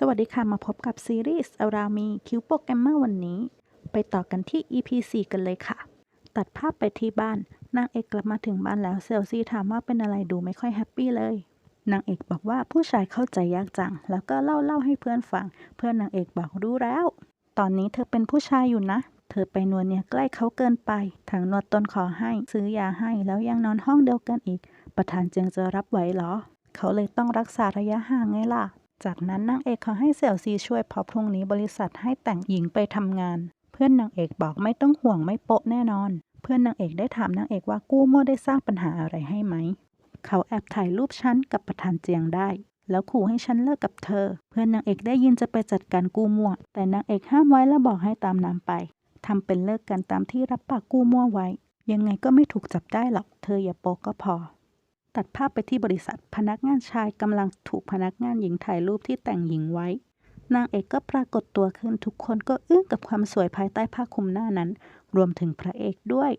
สวัสดีค่ะ มาพบกับซีรีส์อารามีคิวโปรแกรมเมอร์วันนี้ ไปต่อกันที่ EP 4กันเลยค่ะ ตัดภาพไปที่บ้าน นางเอกกลับมาถึงบ้านแล้วเซลซีถามว่าเป็นอะไรดูไม่ค่อยแฮปปี้เลย นางเอกบอกว่าผู้ชายเข้าใจยากจัง แล้วก็เล่าเล่าให้เพื่อนฟัง เพื่อนนางเอกบอกรู้แล้ว ตอนนี้เธอเป็นผู้ชายอยู่นะ เธอไปนวลเนี่ยใกล้เขาเกินไปถังนวดตนขอให้ ซื้อยาให้แล้วยังนอนห้องเดียวกันอีก ประธานเจียงจะรับไหวเหรอ เขาเลยต้องรักษาระยะห่างไงล่ะ จากนั้นนางเอกเขาให้เสี่ยวซีช่วยเพราะพรุ่งนี้บริษัทให้แต่งหญิงไปทำงาน เพื่อนนางเอกบอกไม่ต้องห่วงไม่โปะแน่นอน เพื่อนนางเอกได้ถามนางเอกว่ากู้มั่วได้สร้างปัญหาอะไรให้ไหม เขาแอบถ่ายรูปฉันกับประธานเจียงได้ แล้วขู่ให้ฉันเลิกกับเธอ เพื่อนนางเอกได้ยินจะไปจัดการกู้มั่ว แต่นางเอกห้ามไว้และบอกให้ตามน้ำไปทำเป็นเลิกกันตามที่รับปากกู้มั่วไว้ ยังไงก็ไม่ถูกจับได้หรอก เธออย่าโปก็พอ ตัดภาพไปที่บริษัทพนักงานชายกำลังถูกพนักงานหญิงถ่ายรูปที่แต่งหญิงไว้ นางเอกก็ปรากฏตัวขึ้นทุกคนก็อึ้งกับความสวยภายใต้ผ้าคลุมหน้านั้น รวมถึงพระเอกด้วย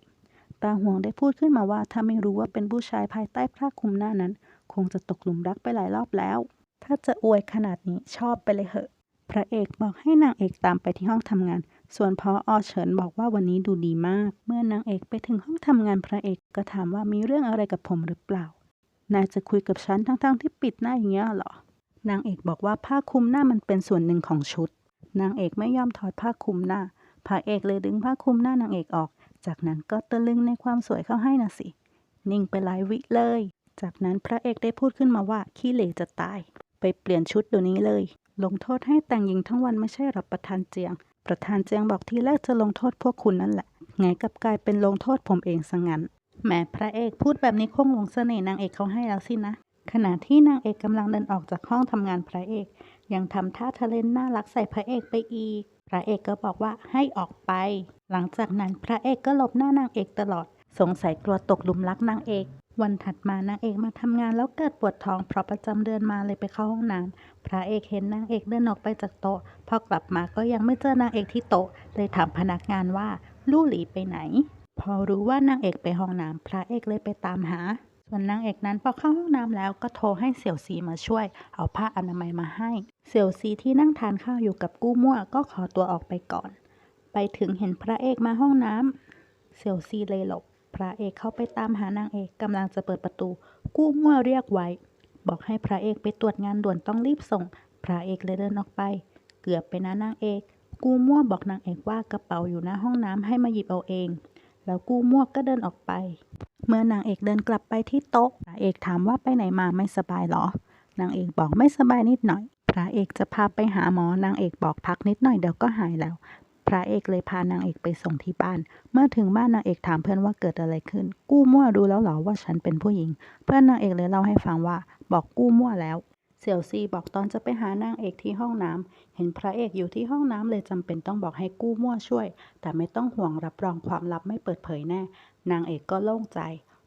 ตาห่วงได้พูดขึ้นมาว่าถ้าไม่รู้ว่าเป็นผู้ชายภายใต้ผ้าคลุมหน้านั้น คงจะตกหลุมรักไปหลายรอบแล้ว ถ้าจะอวยขนาดนี้ชอบไปเลยเหอะ พระเอกบอกให้นางเอกตามไปที่ห้องทำงานส่วนพออเฉินบอกว่าวันนี้ดูดีมาก เมื่อนางเอกไปถึงห้องทำงานพระเอกก็ถามว่ามีเรื่องอะไรกับผมหรือเปล่า นายจะคุยกับฉันทั้งๆที่ปิดหน้าอย่างเงี้ยเหรอ นางเอกบอกว่าผ้าคลุมหน้ามันเป็นส่วนหนึ่งของชุด นางเอกไม่ยอมถอดผ้าคลุมหน้า พระเอกเลยดึงผ้าคลุมหน้านางเอกออก จากนั้นก็ตะลึงในความสวยเข้าให้นะสิ นิ่งไปหลายวิเลย จากนั้นพระเอกได้พูดขึ้นมาว่าขี้เหร่จะตาย ไปเปลี่ยนชุดเดี๋ยวนี้เลย ลงโทษให้แต่งหญิงทั้งวันไม่ใช่หรอประธานเจียง ประธานเจียงบอกทีแรกจะลงโทษพวกคุณนั่นแหละ ไงกับกลายเป็นลงโทษผมเองซะงั้น แหมพระเอกพูดแบบนี้คงหลงเสน่ห์นางเอกเขาให้แล้วสินะ ขณะที่นางเอกกำลังเดินออกจากห้องทำงานพระเอก ยังทำท่าทะเลนน่ารักใส่พระเอกไปอีก พระเอกก็บอกว่าให้ออกไป หลังจากนั้นพระเอกก็หลบหน้านางเอกตลอด สงสัยกลัวตกหลุมรักนางเอก วันถัดมานางเอกมาทำงานแล้วเกิดปวดท้องเพราะประจำเดือนมาเลยไปเข้าห้องน้ำพระเอกเห็นนางเอกเดินออกไปจากโต๊ะพอกลับมาก็ยังไม่เจอนางเอกที่โต๊ะเลยถามพนักงานว่าลู่หลีไปไหน พอรู้ว่านางเอกไปห้องน้ำพระเอกเลยไปตามหา ส่วนนางเอกนั้นพอเข้าห้องน้ำแล้วก็โทรให้เสี่ยวซีมาช่วย เอาผ้าอนามัยมาให้ เสี่ยวซีที่นั่งทานข้าวอยู่กับกู้มั่วก็ขอตัวออกไปก่อน ไปถึงเห็นพระเอกมาห้องน้ำเสี่ยวซีเลยหลบ พระเอกเข้าไปตามหานางเอกกำลังจะเปิดประตู กู้มั่วเรียกไว้ บอกให้พระเอกไปตรวจงานด่วนต้องรีบส่ง พระเอกเลยเดินออกไป เกือบไปนะนางเอก กู้มั่วบอกนางเอกว่ากระเป๋าอยู่หน้าห้องน้ำให้มาหยิบเอาเอง แล้วกู้ม่วก็เดินออกไป เมื่อนางเอกเดินกลับไปที่โต๊ะพระเอกถามว่าไปไหนมาไม่สบายหรอ นางเอกบอกไม่สบายนิดหน่อย พระเอกจะพาไปหาหมอนางเอกบอกพักนิดหน่อยเดี๋ยวก็หายแล้ว พระเอกเลยพานางเอกไปส่งที่บ้าน เมื่อถึงบ้านนางเอกถามเพื่อนว่าเกิดอะไรขึ้น กู้มั่วรู้แล้วเหรอว่าฉันเป็นผู้หญิง เพื่อนนางเอกเลยเล่าให้ฟังว่า บอกกู้มั่วแล้ว เสี่ยวซีบอกตอนจะไปหานางเอกที่ห้องน้ำ เห็นพระเอกอยู่ที่ห้องน้ำเลยจำเป็นต้องบอกให้กู้มั่วช่วย แต่ไม่ต้องห่วงรับรองความลับไม่เปิดเผยแน่ นางเอกก็โล่งใจ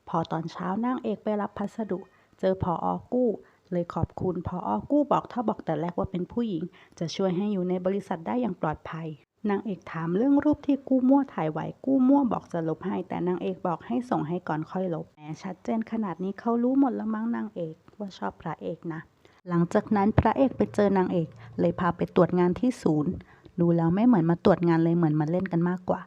พอตอนเช้านางเอกไปรับพัสดุ เจอพออกู้ เลยขอบคุณพออกู้บอกถ้าบอกแต่แรกว่าเป็นผู้หญิง จะช่วยให้อยู่ในบริษัทได้อย่างปลอดภัยนางเอกถามเรื่องรูปที่กู้มั่วถ่ายไว้กู้มั่วบอกจะลบให้ แต่นางเอกบอกให้ส่งให้ก่อนค่อยลบแหมชัดเจนขนาดนี้เขารู้หมดแล้วมั้งนางเอกว่าชอบพระเอกนะ หลังจากนั้นพระเอกไปเจอนางเอก เลยพาไปตรวจงานที่ศูนย์ ดูแล้วไม่เหมือนมาตรวจงานเลยเหมือนมาเล่นกันมากกว่า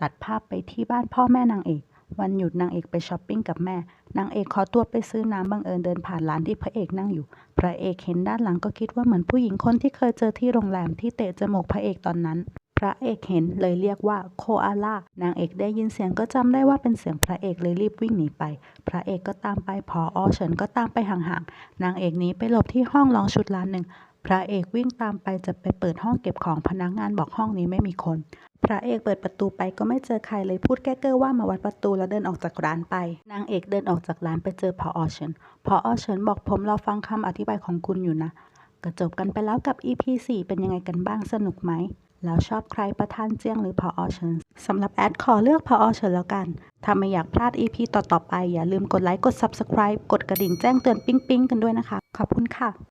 ตัดภาพไปที่บ้านพ่อแม่นางเอก วันหยุดนางเอกไปช้อปปิ้งกับแม่ นางเอกขอตัวไปซื้อน้ำบังเอิญเดินผ่านร้านที่พระเอกนั่งอยู่ พระเอกเห็นด้านหลังก็คิดว่าเหมือนผู้หญิงคนที่เคยเจอที่โรงแรมที่เตะจมูกพระเอกตอนนั้น ระเอกเห็นเลยเรียกว่าโคอาล่านางเอกได้ยินเสียงก็จำได้ว่าเป็นเสียงพระเอกเลยรีบวิ่งหนีไป พระเอกก็ตามไปพออเฉินก็ตามไปห่างๆนางเอกนี้ไปหลบที่ห้องลองชุดร้านหนึ่งพระเอกวิ่งตามไปจะไปเปิดห้องเก็บของพนักงานบอกห้องนี้ไม่มีคน พระเอกเปิดประตูไปก็ไม่เจอใครเลยพูดแก้เก้อว่ามาวัดประตูแล้วเดินออกจากร้านไป นางเอกเดินออกจากร้านไปเจอพออเฉินพออเฉินบอกผมรอฟังคำอธิบายของคุณอยู่นะก็จบกันไปแล้วกับ EP 4 เป็นยังไงกันบ้างสนุกไหม แล้วชอบใครประธานเจียงหรือพออเฉินสำหรับแอดขอเลือกพออเฉินแล้วกัน ถ้าไม่อยากพลาด EP ต่อๆไป อย่าลืมกดไลค์ กด Subscribe กดกระดิ่งแจ้งเตือนปิ๊งๆ กันด้วยนะคะ ขอบคุณค่ะ